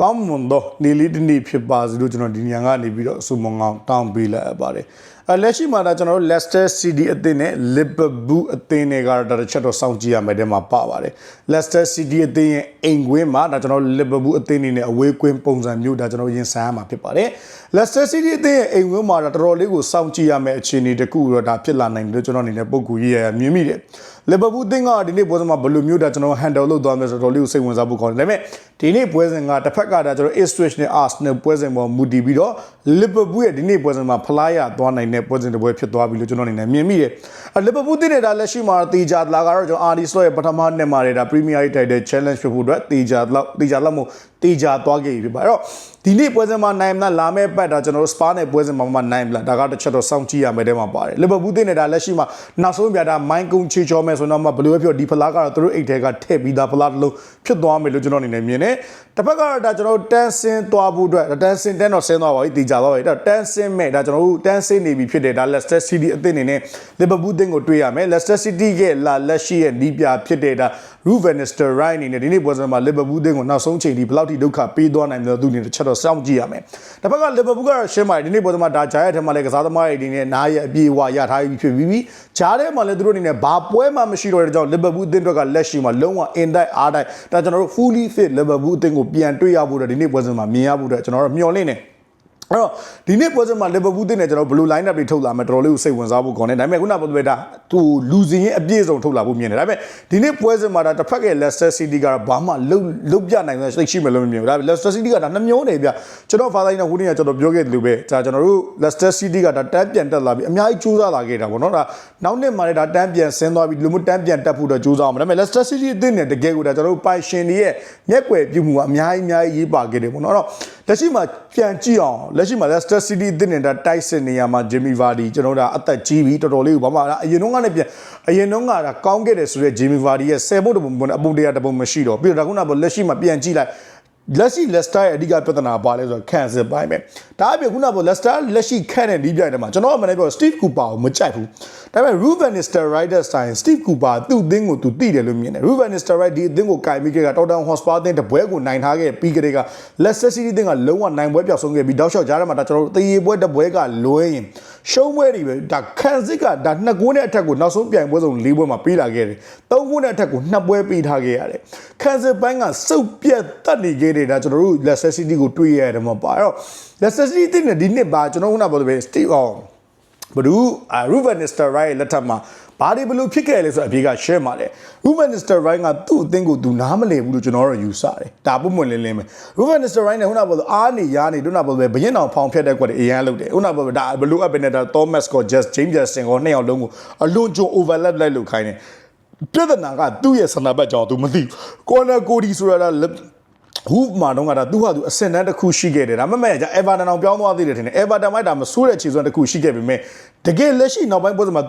ကောင်းမွန်သောနေ့လေးတစ်နေ့ဖြစ်ပါစေလို့ကျွန်တော်ဒီညကနေပြီးတော့အဆုမွန်ကောင်းတောင်းပေးလိုက်ပါတယ်အဲလက်ရှိမှာဒါကျွန်တော်တို့ Leicester City အသင်းနဲ့ Liverpool အသင်းတွေကဒါတစ်ချက်တော့စောင့်ကြည့်ရမယ်တဲ့မှာပါပါတယ် Leicester City အသင်းရဲ့အိမ်ကွင်းမှာဒါကျွန်တော်တို့ Liverpool အသင်းနေနဲ့အဝေးကွင်းပုံစံမျိုးဒါကျွန်တော်ရင်ဆိုင်ရမှာဖြစ်ပါတယ် Leicester City အသင်းရဲ့အိမ်ကွင်းမှာဒါတော်တော်လေးကိုစောင့်ကြည့်ရမယ်အခြေအနေတစ်ခုတော့ဒါဖြစ်လာနိုင်တယ်လို့ကျွန်တော်အနေနဲ့ပုံကူရေးရမြင်မိတယ် လီဗာပူးအသင်းကဒီနေ့ပွဲစဉ်မှာဘယ်လိုမျိုးဒါကျွန်တော် handle လုပ်သွားမယ်ဆိုတော့တော်လေးကိုစိတ်ဝင်စားဖို့ကောင်းတယ်ဒါပေမဲ့ဒီနေ့ပွဲစဉ်ကတစ်ဖက်ကဒါကျွန်တော် Ipswich နဲ့ Arsenal ပွဲစဉ်ပေါ်မူတည်ပြီးတော့လီဗာပူးရဲ့ဒီနေ့ပွဲစဉ်မှာဖလားရသွားနိုင်တဲ့ပွဲစဉ်တစ်ပွဲဖြစ်သွားပြီလို့ကျွန်တော်အနေနဲ့မြင်မိတယ်အဲလီဗာပူးအသင်းနဲ့ဒါလက်ရှိမှာတေချာလာကတော့ကျွန်တော်အာဒီစလော့ရဲ့ပထမနှစ်မှာဒါ Premier League Title Challenge ဖြစ်ဖို့အတွက်တေချာလောက်တေချာလောက်မို့ တေချာသွားခဲ့ပြီဖြစ်ပါအဲ့တော့ဒီနေ့ပွဲစဉ်မှာနိုင်မလားလာမယ့်ပတ်ဒါကျွန်တော်တို့ Spa နဲ့ပွဲစဉ်မှာမှနိုင်မလားဒါကတစ်ချက်တော့စောင့်ကြည့်ရမယ်တဲ့မှာပါတယ်လီဗာပူးအသင်းနဲ့ဒါလက်ရှိမှာနောက်ဆုံးပြတာမိုင်းကုန်းချေချောမယ်ဆိုတော့မှဘယ်လိုပဲပြောဒီဖလားကတော့သူတို့အိတ်ထဲကထည့်ပြီးသားဖလားတစ်လုံးဖြစ်သွားမယ်လို့ကျွန်တော်အနေနဲ့မြင်တယ်တစ်ဖက်ကတော့ဒါကျွန်တော်တို့တန်းစင်းသွားဖို့အတွက်တန်းစင်းတန်းတော့ဆင်းသွားပါပြီတေချာသွားပါပြီဒါတန်းစင်းမဲ့ဒါကျွန်တော်တို့တန်းစင်းနေပြီဖြစ်တယ်ဒါ Leicester City အသင်းအနေနဲ့လီဗာပူးအသင်းကိုတွေ့ရမယ် Leicester City ရဲ့လာလက်ရှိရဲ့နီးပြဖြစ်တဲ့ဒါ Ruben Nistelrooy အနေနဲ့ဒီနေ့ပွဲစဉ်မှာလီဗာပူးအသင်းကိုနောက်ဆုံးချိန်ထိဘယ်လောက်ထိဒုက္ခပေးသွားနိုင်မလဲသူအနေနဲ့တစ်ချက်တော့စောင့်ကြည့်ရမယ်။တစ်ဖက်ကလီဗာပူးကတော့ရှင်းပါတယ်ဒီနေ့ပွဲစဉ်မှာဒါဂျာရဲ့အထက်မှာလည်းကစားသမားတွေအနေနဲ့နားရဲ့အပြေအဝရထားပြီးဖြစ်ပြီးပြီ။ဂျာထဲမှာလည်းသူတို့အနေနဲ့ဘာပွဲမှမရှိတော့တဲ့ကြောင့်လီဗာပူးအသင်းတွေကလက်ရှိမှာလုံးဝအင်တိုက်အားတိုက်ဒါကျွန်တော်တို့ fully fit လီဗာပူးအသင်းကိုပြန်တွေ့ရဖို့အတွက်ဒီနေ့ပွဲစဉ်မှာမြင်ရဖို့အတွက်ကျွန်တော်တို့မျှော်လင့်နေတယ် အဲ့တော့ဒီနေ့ပွဲစဉ်မှာလီဗာပူးတင်နေကျွန်တော်ဘလူး line up တွေထုတ်လာမယ်တော်တော်လေးကိုစိတ်ဝင်စားဖို့ကောင်းတယ်ဒါပေမဲ့ခုနကပြောတဲ့ဒါသူလူစင်ရဲ့အပြည့်စုံထုတ်လာဖို့မြင်တယ်ဒါပေမဲ့ဒီနေ့ပွဲစဉ်မှာဒါတစ်ဖက်က Leicester City ကတော့ဘာမှလုံလုံပြနိုင်တဲ့စိတ်ရှိမယ်လို့မမြင်ဘူးဒါပေမဲ့ Leicester City ကဒါနှမျောနေပြကျွန်တော်ဖာသာကြီးနဲ့ဟိုနေ့ကကျွန်တော်ပြောခဲ့တယ်လို့ပဲဒါကျွန်တော်တို့ Leicester City ကဒါတန်းပြန်တက်လာပြီးအများကြီးကြိုးစားလာခဲ့တာပေါ့နော်ဒါနောက်နှစ်မှာလည်းဒါတန်းပြန်ဆင်းသွားပြီးလူမျိုးတန်းပြန်တက်ဖို့တော့ကြိုးစားအောင်ဒါပေမဲ့ Leicester City အသင်းနဲ့တကယ်ကိုဒါကျွန်တော်တို့ပိုင်ရှင်တွေရဲ့မျက်ွယ်ပြုမှုကအများကြီးအများကြီးရေးပါခဲ့တယ်ပေါ့နော်အဲ့တော့ လက်ရှိမှာပြန်ကြည့်အောင်လက်ရှိမှာ Leicester City အသင်းနဲ့ဒါတိုက်စစ်နေရမှာ Jimmy Vardy ကျွန်တော်တို့ဒါအသက်ကြီးပြီတော်တော်လေးကိုဘာမှဒါအရင်တော့ကလည်းပြန်အရင်တော့ကဒါကောင်းခဲ့တယ်ဆိုတော့ Jimmy Vardy ရဲ့10ဘုတ်တပုံအပုံတရားတပုံမရှိတော့ပြီးတော့ဒါခုနကလက်ရှိမှာပြန်ကြည့်လိုက် လက်ရှိ Leicester ရဲ့အဓိကပြဿနာပါလဲဆိုတော့ခံစစ်ပိုင်းပဲဒါအပြင်ခုနက Leicester လက်ရှိခန့်တဲ့ဒီပြိုင်တယ်မှာကျွန်တော်ကမနေ့ပြော Steve Cooper ကိုမကြိုက်ဘူးဒါပေမဲ့ Ruben Nistelrooy စတိုင် Steve Cooper သူ့အသင်းကိုသူတိတယ်လို့မြင်တယ် Ruben Nistelrooy ဒီအသင်းကိုကင်ပြီးခဲ့က Tottenham Hotspur အသင်းတပွဲကိုနိုင်ထားခဲ့ပြီးကြတဲ့က Leicester City အသင်းကလုံးဝနိုင်ပွဲပြောက်ဆုံးခဲ့ပြီးတောက်လျှောက်ကြားထဲမှာဒါကျွန်တော်တို့တရေပွဲတပွဲကလွဲရင်ရှုံးပွဲတွေပဲဒါခံစစ်ကဒါနှစ်ဂိုးနဲ့အထက်ကိုနောက်ဆုံးပြိုင်ပွဲစုံ၄ပွဲမှာပေးလာခဲ့တယ်။သုံးဂိုးနဲ့အထက်ကိုနှစ်ပွဲပေးထားခဲ့ရတယ်။ခံစစ်ပိုင်းကစုပ်ပြတ်တက်နေခဲ့တယ်ဒါကျွန်တော်တို့ Leicester City ကိုတွေ့ရတယ်မှာပါ။အဲ့တော့ Leicester City အသင်းနဲ့ဒီနှစ်ပါကျွန်တော်ခုနပြောတဲ့ Steve အောင်ဘဒူအာရူဗန်နစ္စတာရိုင်လက်ထက်မှာ ဘာတွေဘလို့ဖြစ်ခဲ့လဲဆိုအပြေက share မှာလေရူဗန်နစ္စတာရိုင်ကသူ့အသင်းကိုသူနားမလည်ဘူးလို့ကျွန်တော်တို့ယူဆတယ်ဒါပုံမှန်လင်းလင်းပဲရူဗန်နစ္စတာရိုင်နဲ့ခုနကပြောလို့အားနေရနေတို့နာပြောလို့ဘရင်အောင်ဖောင်ဖြတ်တဲ့ကွက်တွေအရန်လုပ်တယ်ခုနကပြောလို့ဒါဘလို့အပ်ပဲနဲ့ဒါ Thomas ကို just James Justin ကိုနှစ်ယောက်လုံးကိုအလွန်ကြုံ overlap လိုက်လို့ခိုင်းတယ်ပြဿနာကသူ့ရဲ့ဆန္ဒဘက်ကြောင့်သူမသိကော်နာကိုဒီဆိုတာဟူမာတော့ကဒါသူဟာသူအစင်တန်းတစ်ခုရှိခဲ့တယ်ဒါမှမဟုတ်ကြာ Everton အောင်ပြောင်းသွားသေးတယ်ထင်တယ် Everton မိုက်တာမဆိုးတဲ့ခြေစွမ်းတစ်ခုရှိခဲ့ပေမဲ့တကယ်လက်ရှိနောက်ပိုင်းပွဲစဉ်မှာ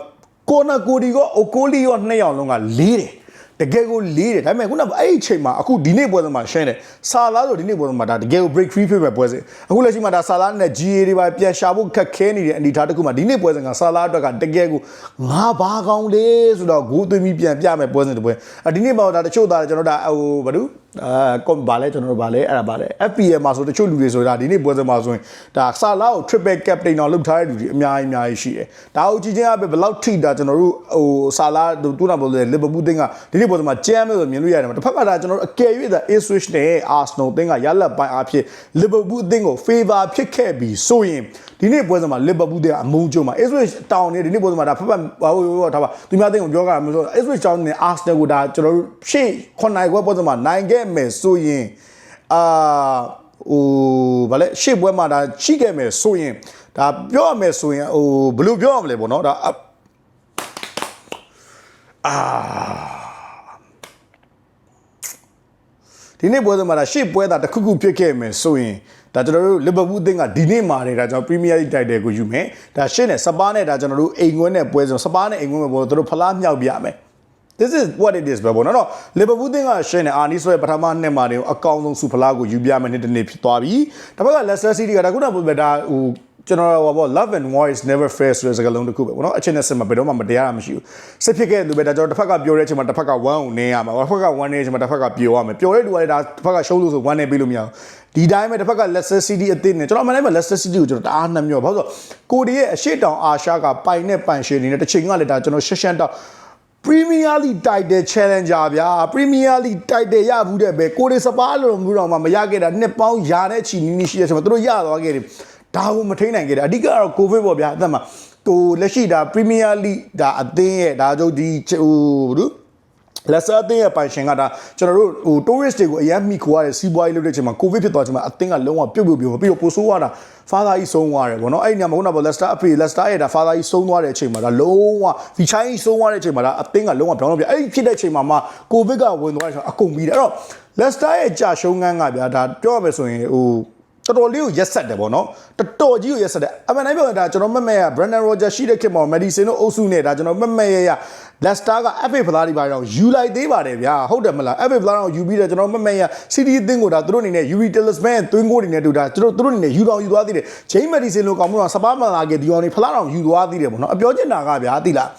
ကော်နာကိုဒီကောအိုကိုလီရောနှစ်ယောက်လုံးကလေးတယ်တကယ်ကိုလေးတယ်ဒါပေမဲ့ခုနကအဲ့ဒီအချိန်မှာအခုဒီနေ့ပွဲစဉ်မှာရှင်းတယ်ဆာလာဆိုဒီနေ့ပွဲစဉ်မှာဒါတကယ်ကို break free ဖြစ်ပဲပွဲစဉ်အခုလက်ရှိမှာဒါဆာလာနဲ့ GA တွေပါပြန်ရှာဖို့ခက်ခဲနေတဲ့အနေအထားတစ်ခုမှာဒီနေ့ပွဲစဉ်ကဆာလာအတွက်ကတကယ်ကိုငါဘာကောင်းလဲဆိုတော့ဂိုးသွင်းပြီးပြန်ပြမယ်ပွဲစဉ်တစ်ပွဲအဒီနေ့မှာဒါတချို့သားကျွန်တော်ဒါဟိုဘာလို့အာကွန်ဘာလဲကျွန်တော်တို့ဘာလဲအဲ့ဒါဘာလဲ FPL မှာဆိုတချို့လူတွေဆိုတာဒီနေ့ပွဲစဉ်မှာဆိုရင်ဒါဆာလာကို triple captain အောင်လုပ်ထားတဲ့လူတွေအများကြီးအများကြီးရှိတယ်ဒါကိုကြည့်ချင်းအပဲဘယ်လောက်ထိတာကျွန်တော်တို့ဟိုဆာလာတူနာဘောလေလီဗာပူးတင်းကဒီနေ့ပွဲစဉ်မှာကြမ်းမယ်ဆိုမြင်လို့ရတယ်မှာတစ်ဖက်ကဒါကျွန်တော်တို့အကယ်၍ဒါ Ipswich နဲ့ Arsenal တင်းကရလက်ပိုင်းအဖြစ်လီဗာပူးတင်းကို favor ဖြစ်ခဲ့ပြီးဆိုရင် ဒီနေ့ပွဲစဉ်မှာလီဗာပူးတင်းကအမုန်းကျုံမှာ Ipswich တောင်းနေဒီနေ့ပွဲစဉ်မှာဒါဖက်ဖက်ဟိုဟိုထားပါသူများတင်းကိုပြောကြတာမျိုးဆို Ipswich တောင်းနေ Arsenal ကိုဒါကျွန်တော်တို့ရှေ့ခွန်နိုင်ခွဲပွဲစဉ်မှာနိုင်ခဲ့မယ်ဆိုရင်အာဟိုဗာလဲရှေ့ပွဲမှာဒါရှိခဲ့မယ်ဆိုရင်ဒါပြောရမယ်ဆိုရင်ဟိုဘယ်လိုပြောရမလဲပေါ့နော်ဒါအာ ဒီနေ့ပွဲစဉ်မှာဒါရှေ့ပွဲတာတစ်ခုခုဖြစ်ခဲ့မယ်ဆိုရင်ဒါကျွန်တော်တို့လီဗာပူးအသင်းကဒီနေ့မှာနေဒါကျွန်တော်ပရီးမီးယားလိတိုက်တယ်ကိုယူမယ်ဒါရှေ့နဲ့စပါးနဲ့ဒါကျွန်တော်တို့အိမ်ခွင်းနဲ့ပွဲစဉ်စပါးနဲ့အိမ်ခွင်းပဲပေါ့တို့ဖလားမြောက်ပြမယ် this is what it is ပဲပေါ့နော်တော့လီဗာပူးသင်းကရှင်းနေအာနီဆိုရဲ့ပထမနှစ်မှာနေအကောင်းဆုံးစူဖလားကိုယူပြမယ်နေ့တစ်နေ့ဖြစ်သွားပြီဒါဘက်က Leicester City ကဒါခုနကပြောပြတာဟို ကျွန်တော်ဟောပေါ့ love and war is never fair ဆိုတဲ့စကားလုံးတစ်ခုပဲပေါ့နော်အချင်းနဲ့စစ်မှာဘယ်တော့မှမတရားတာမရှိဘူးစစ်ဖြစ်ခဲ့တဲ့လူပဲဒါကျွန်တော်တစ်ဖက်ကပြောတဲ့အချိန်မှာတစ်ဖက်က1ကိုနင်းရမှာတစ်ဖက်က1နေတဲ့အချိန်မှာတစ်ဖက်ကပျော်ရမယ်ပျော်တဲ့လူကလည်းဒါတစ်ဖက်ကရှုံးလို့ဆို1နေပြီးလို့မရဘူးဒီတိုင်းပဲတစ်ဖက်က Leicester City အသင်းနဲ့ကျွန်တော်အမှန်တမ်းပဲ Leicester City ကိုကျွန်တော်တအားနှမျောဘာလို့ဆိုကိုဒီရဲ့အရှိတောင်အာရှကပိုင်နဲ့ပိုင်ရှင်နေနဲ့တစ်ချိန်ကလည်းဒါကျွန်တော်ရှက်ရှက်တော့ Premier League Title Challenger ဗျာ Premier League Title ရဘူးတဲ့ပဲကိုရီစပါးလို့မျိုးတော့မှမရခဲ့တာနှစ်ပေါင်းယာနဲ့ချီနီးနီးရှိတဲ့ဆိုတော့သူတို့ရသွားခဲ့တယ် ဒါကိုမထိန်နိုင်ခဲ့တာအဓိကတော့ကိုဗစ်ပေါ့ဗျာအသက်မှာဟိုလက်ရှိဒါ Premier League ဒါအသင်းရဲ့ဒါကြုတ်ဒီဟိုဘာလို့လက်ဆာအသင်းရဲ့ပိုင်ရှင်ကဒါကျွန်တော်တို့ဟို tourist တွေကိုအရင်မိခိုးရတဲ့စီးပွားရေးလုပ်တဲ့အချိန်မှာကိုဗစ်ဖြစ်သွားချိန်မှာအသင်းကလုံးဝပြုတ်ပြုတ်ပြုတ်ပြီးတော့ပိုဆိုးသွားတာ father ကြီးဆုံးသွားတယ်ဗောနော်အဲ့ဒီညမှာခုနကပေါ့ Leicester အဖေ Leicester ရဲ့ဒါ father ကြီးဆုံးသွားတဲ့အချိန်မှာဒါလုံးဝဒီချိုင်းကြီးဆုံးသွားတဲ့အချိန်မှာဒါအသင်းကလုံးဝပြောင်းလို့ပြအဲ့ဒီဖြစ်တဲ့အချိန်မှာမှကိုဗစ်ကဝင်သွားတဲ့အချိန်အကုန်ပြီးတယ်အဲ့တော့ Leicester ရဲ့ကြာရှုံးငန်းကဗျာဒါပြောရမယ်ဆိုရင်ဟို တော်တော်လေးကိုရက်ဆက်တယ်ဗောနော်တော်တော်ကြီးကိုရက်ဆက်တယ်အမှန်တိုင်းပြောရင်ဒါကျွန်တော်မက်မဲရ Brandon Rodgers ရှိတဲ့ခေတ်မှာ Madison တို့အုပ်စုနဲ့ဒါကျွန်တော်မက်မဲရရ Leicester က FA ဖလားတွေပါတော့ယူလိုက်သေးပါတယ်ဗျာဟုတ်တယ်မလား FA ဖလားတော့ယူပြီးတော့ကျွန်တော်မက်မဲရ City အသင်းကိုဒါသူတို့အနေနဲ့ Yuri Talisman သွင်းကိုတွေနဲ့တူတာသူတို့သူတို့အနေနဲ့ယူတော်ယူသွားသေးတယ် James Madison လိုကောင်မျိုးတော့စပါးမလာခဲ့ဒီကောင်တွေဖလားတော့ယူသွားသေးတယ်ဗောနော်အပြောချင်တာကဗျာသိလား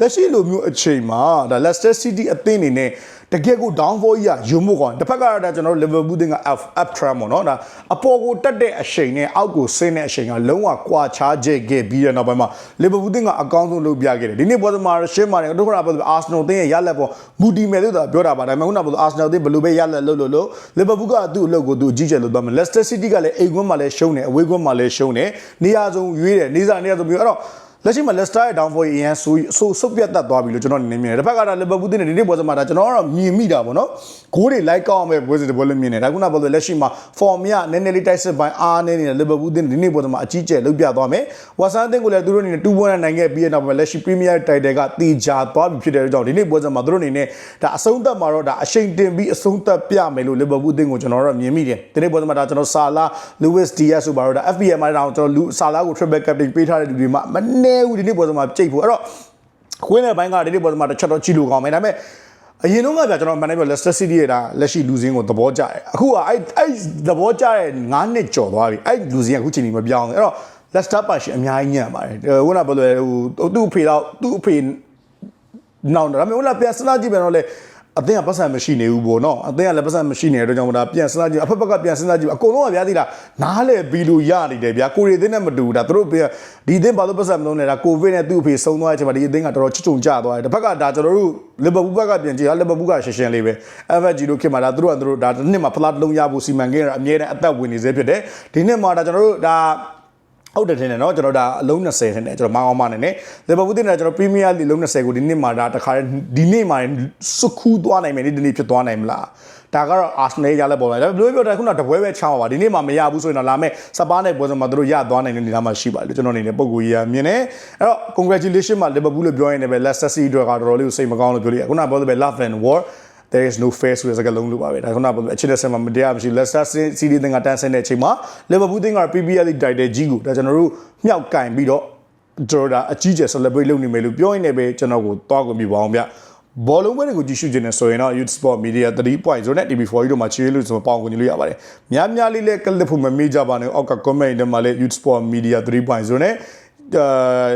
လက်ရှိလိုမျိုးအချိန်မှာဒါ Leicester City အသင်းအနေနဲ့တကယ်ကို downfall ကြီးကယုံမို့ကောင်တစ်ဖက်ကတော့ဒါကျွန်တော်တို့ Liverpool တင်က F up trend ပေါ့နော်ဒါအပေါ်ကိုတက်တဲ့အချိန်နဲ့အောက်ကိုဆင်းတဲ့အချိန်ကလုံးဝကွာခြားချက်ခဲ့ပြီးတဲ့နောက်ပိုင်းမှာ Liverpool တင်ကအကောင်းဆုံးလုပ်ပြခဲ့တယ်ဒီနေ့ပွဲမှာရှင်းပါတယ်တို့ခဏပြော Arsenal တင်ရဲ့ရလက်ပေါ်မူတီမယ်လို့သာပြောတာပါဒါပေမဲ့ခုနကပြော Arsenal တင်ဘယ်လိုပဲရလက်လုပ်လို့လို့ Liverpool ကသူ့အလုပ်ကိုသူအကြီးကျယ်လုပ်သွားမယ် Leicester City ကလည်းအိမ်ကွင်းမှာလည်းရှုံးတယ်အဝေးကွင်းမှာလည်းရှုံးတယ်နေရာစုံရွေးတယ်နေစာနေရာစုံမျိုးအဲ့တော့ လက်ရှိမှာ Leicester ရဲ့ downfall အရင်ဆိုဆိုဆုတ်ပြတ်တတ်သွားပြီလို့ကျွန်တော်နေမြင်တယ်တစ်ဖက်ကတော့ Liverpool တင်တဲ့ဒီနေ့ပွဲစမှာဒါကျွန်တော်ကတော့မြင်မိတာပေါ့နော်ဂိုးတွေလိုက်ကောက်အောင်ပဲပွဲစဉ်တစ်ပွဲလို့မြင်တယ်ဒါခုနကပြောလို့လက်ရှိမှာ form ရနည်းနည်းလေးတိုက်စစ်ပိုင်းအားနည်းနေတဲ့ Liverpool တင်ဒီနေ့ပွဲစမှာအကြီးကျယ်လုပ်ပြသွားမယ်ဝါဆန်တင်ကိုလည်းသူတို့အနေနဲ့2ပွဲနဲ့နိုင်ခဲ့ပြီးတဲ့နောက်မှာလက်ရှိ Premier Title ကတေချာသွားပြီဖြစ်တဲ့ကြောင့်ဒီနေ့ပွဲစမှာသူတို့အနေနဲ့ဒါအဆုံးသက်မှာတော့ဒါအချိန်တင်ပြီးအဆုံးသက်ပြမယ်လို့ Liverpool တင်ကိုကျွန်တော်တို့မြင်မိတယ်ဒီနေ့ပွဲစမှာဒါကျွန်တော်ဆာလာ Luis Diaz ဆိုပါတော့ဒါ FPL မှာတော့ကျွန်တော်လူဆာလာကို triple captain ပေးထားတဲ့လူတွေမှမနေဘူးဒီနေ့ပွဲစမှာကြိတ်ဖို့အဲ့တော့ခွင်းတဲ့ဘိုင်းကဒီနေ့ပွဲစမှာတစ်ချက်တော့ကြည့်လို့ကောင်းမယ်ဒါပေမဲ့အရင်တော့ကဗျာကျွန်တော်မှန်တယ်ပြော Leicester City ရဲ့ဒါလက်ရှိလူစင်းကိုသဘောကျတယ်အခုကအဲ့အဲ့သဘောကျတဲ့9နှစ်ကျော်သွားပြီအဲ့လူစင်းကအခုချိန်ကြီးမပြောင်းဘူးအဲ့တော့ Leicester ပါရှင်အများကြီးညံ့ပါတယ်ဟိုကဘယ်လိုလဲဟိုသူ့အဖေတော့သူ့အဖေနောက်ဒါပေမဲ့ဟိုလာပြန်စနာကြည့်ပြန်တော့လေ အသင်းကပတ်စံမရှိနေဘူးပေါ့နော်အသင်းကလည်းပတ်စံမရှိနေတဲ့အတွက်ကြောင့်မို့ဒါပြန်စဉ်းစားကြည့်အဖက်ဖက်ကပြန်စဉ်းစားကြည့်အကုန်လုံးကဗျာသီလားနားလေပြီးလို့ရနေတယ်ဗျာကိုရီအသင်းနဲ့မတူဘူးဒါသူတို့ဒီအသင်းဘာလို့ပတ်စံမလုံးနေတာကိုဗစ်နဲ့သူ့အဖေဆုံးသွားတဲ့အချိန်မှာဒီအသင်းကတော်တော်ချွတ်ချုံကျသွားတယ်တစ်ဖက်ကဒါကျွန်တော်တို့လီဗာပူးဘက်ကပြန်ကြည့်ရလီဗာပူးကရှင်းရှင်းလေးပဲအဗက်ဂျီတို့ခင်မှာဒါသူတို့ကသူတို့ဒါတစ်နှစ်မှာဖလားတစ်လုံးရဖို့စီမံကိန်းရအမြဲတမ်းအသက်ဝင်နေစေဖြစ်တယ်ဒီနှစ်မှာဒါကျွန်တော်တို့ဒါ ဟုတ်တယ်ထင်တယ်နော်ကျွန်တော်ဒါအလုံး20ထင်တယ်ကျွန်တော်မောင်းအောင်မနေနဲ့လီဗာပူးတင်တာကျွန်တော်ပရီးမီးယားလီလုံး20ကိုဒီနှစ်မှာဒါတခါဒီနေ့မှာစုခူးသွားနိုင်မယ်ဒီနေ့ဖြစ်သွားနိုင်မလားဒါကတော့အာဆနယ်ရလက်ပေါ်လာဒါဘယ်လိုပြောတာခုနတပွဲပဲချောင်းပါဒီနေ့မှမရဘူးဆိုရင်တော့လာမဲ့စပါးနဲ့ပွဲစမှာတို့ရသွားနိုင်တဲ့နေရာမှာရှိပါလို့ကျွန်တော်အနေနဲ့ပုံကိုကြီးရမြင်တယ်အဲ့တော့ congratulation မှာ Liverpool လို့ပြောရင်လည်းပဲ Leicester City တို့ကတော်တော်လေးကိုစိတ်မကောင်းလို့ပြောလိုက်ခုနပြောတဲ့ပဲ love and war there is no fair ဆိုတဲ့စကားလုံးလို့ပါပဲဒါခုနပြောအချစ်တဲ့ဆင်မှာမတရားမရှိ Leicester City တင်ကတန်းဆင်းတဲ့အချိန်မှာ Liverpool တင်က PPL League title ကြီးကိုဒါကျွန်တော်တို့မြောက်ကင်ပြီးတော့ကျွန်တော်ဒါအကြီးကျယ် celebrate လုပ်နေမယ်လို့ပြောရင်းနဲ့ပဲကျွန်တော်ကိုတောက်ကုန်ပြပါအောင်ဗျဘောလုံးပွဲတွေကိုကြည့်ရှုခြင်းနဲ့ဆိုရင်တော့ Youth Sport Media 3.0နဲ့ TV4 တို့မှာချေးလို့ဆိုပေါအောင်ကုန်ကြည့်လို့ရပါတယ်။များများလေးလေးကလစ်ဖို့မမေ့ကြပါနဲ့အောက်က comment တွေမှာလည်း Youth Sport Media 3.0နဲ့အာ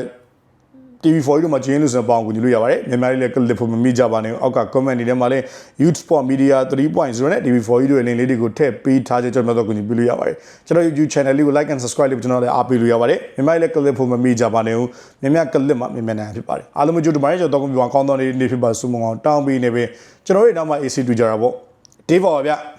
TV4 တို့မှာကျင်းလို့ဆိုပေါအောင်ကူညီလို့ရပါတယ်မြန်မာလေးလည်း clip ဖို့မမိကြပါနဲ့အောက်က comment တွေထဲမှာလည်း Youth Sport Media 3.0နဲ့ TV4 တို့ရဲ့ link လေးတွေကိုထည့်ပေးထားချက်ကျွန်တော်တို့ကူညီပေးလို့ရပါတယ်ကျွန်တော် YouTube channel လေးကို like and subscribe လုပ်ကျွန်တော်လည်းအားပေးလို့ရပါတယ်မြန်မာလေးလည်း clip ဖို့မမိကြပါနဲ့ဦးမြန်မာ clip မှာမြန်မာနိုင်ဖြစ်ပါတယ်အားလုံးကြိုးတမိုင်းကျွန်တော်တော့ကောင်းကောင်းသောနေ့ဖြစ်ပါစုမအောင်တောင်းပေးနေပဲကျွန်တော်တို့နောက်မှ AC တွေ့ကြတာပေါ့ Day for ပါဗျ